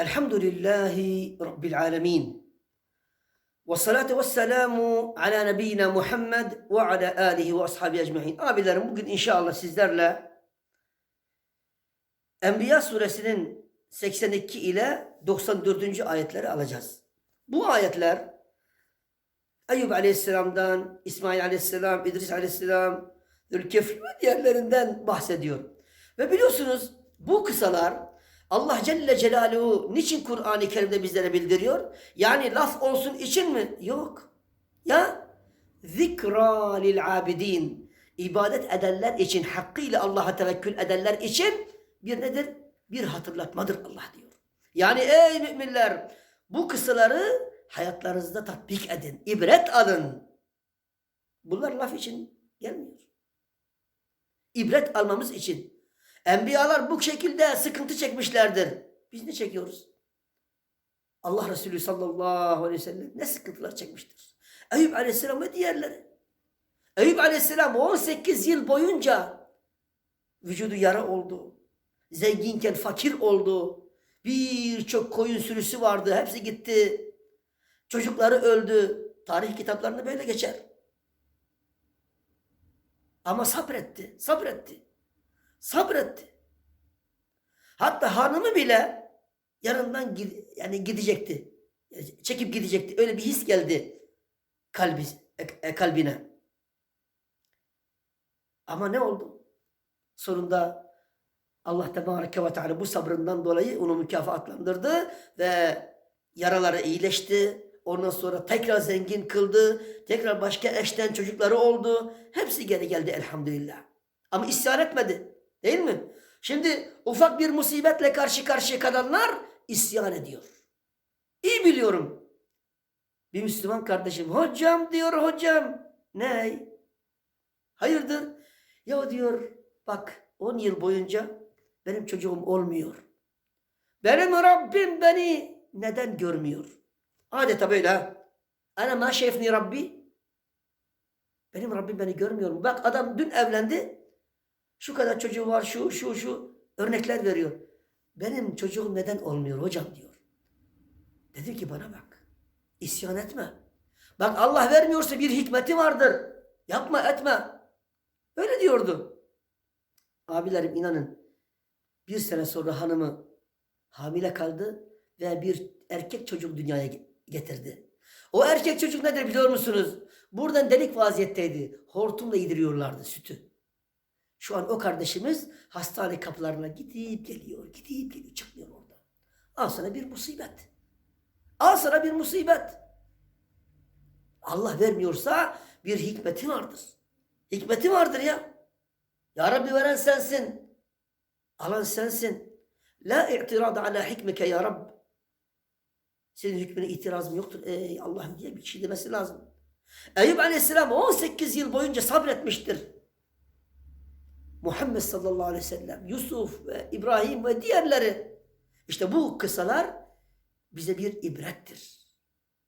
Elhamdülillahi Rabbil alemin. Ve salatu ve selamu ala nebiyyina Muhammed ve ala alihi ve ashabi ecmaîn. Abilerim bugün inşallah sizlerle Enbiya suresinin 82 ile 94. ayetleri alacağız. Bu ayetler Eyüp aleyhisselamdan, İsmail aleyhisselam, İdris aleyhisselam, Zülkifl ve diğerlerinden bahsediyor. Ve biliyorsunuz bu kısalar Allah Celle Celaluhu niçin Kur'an-ı Kerim'de bizlere bildiriyor? Yani laf olsun için mi? Yok. Ya zikra lil abidin. İbadet edenler için, hakkıyla Allah'a tevekkül edenler için bir nedir? Bir hatırlatmadır Allah diyor. Yani ey müminler bu kısaları hayatlarınızda tatbik edin. ibret alın. Bunlar laf için gelmiyor. İbret almamız için. Enbiyalar bu şekilde sıkıntı çekmişlerdir. Biz ne çekiyoruz? Allah Resulü sallallahu aleyhi ve sellem ne sıkıntılar çekmiştir. Eyüp aleyhisselam ve diğerleri. Eyüp aleyhisselam 18 yıl boyunca vücudu yara oldu. Zenginken fakir oldu. Birçok koyun sürüsü vardı. Hepsi gitti. Çocukları öldü. Tarih kitaplarında böyle geçer. Ama sabretti. Sabretti. Sabretti. Hatta hanımı bile yanından gid- yani gidecekti. Çekip gidecekti. Öyle bir his geldi kalbi, e- kalbine. Ama ne oldu? Sonunda Allah Tebareke ve Teala bu sabrından dolayı onu mükafatlandırdı ve yaraları iyileşti. Ondan sonra tekrar zengin kıldı. Tekrar başka eşten çocukları oldu. Hepsi geri geldi elhamdülillah. Ama isyan etmedi. Değil mi? Şimdi ufak bir musibetle karşı karşıya kalanlar isyan ediyor. İyi biliyorum. Bir Müslüman kardeşim hocam diyor hocam. Ne? Hayırdır? Ya diyor bak 10 yıl boyunca benim çocuğum olmuyor. Benim Rabbim beni neden görmüyor? Adeta böyle. Ana ma şefni Rabbi. Benim Rabbim beni görmüyor mu? Bak adam dün evlendi. Şu kadar çocuğu var şu şu şu örnekler veriyor. Benim çocuğum neden olmuyor hocam diyor. Dedi ki bana bak. İsyan etme. Bak Allah vermiyorsa bir hikmeti vardır. Yapma etme. Öyle diyordu. Abilerim inanın. Bir sene sonra hanımı hamile kaldı ve bir erkek çocuk dünyaya ge- getirdi. O erkek çocuk nedir biliyor musunuz? Buradan delik vaziyetteydi. Hortumla yediriyorlardı sütü. Şu an o kardeşimiz hastane kapılarına gidip geliyor, gidip geliyor, çıkmıyor orada. Al sana bir musibet. Al sana bir musibet. Allah vermiyorsa bir hikmeti vardır. Hikmeti vardır ya. Ya Rabbi veren sensin. Alan sensin. La i'tirada ala hikmike ya Rab. Senin hükmüne itirazım yoktur. Ey Allah'ım diye bir kişi demesi lazım. Eyüp Aleyhisselam 18 yıl boyunca sabretmiştir. Muhammed sallallahu aleyhi ve sellem, Yusuf ve İbrahim ve diğerleri. İşte bu kısalar bize bir ibrettir.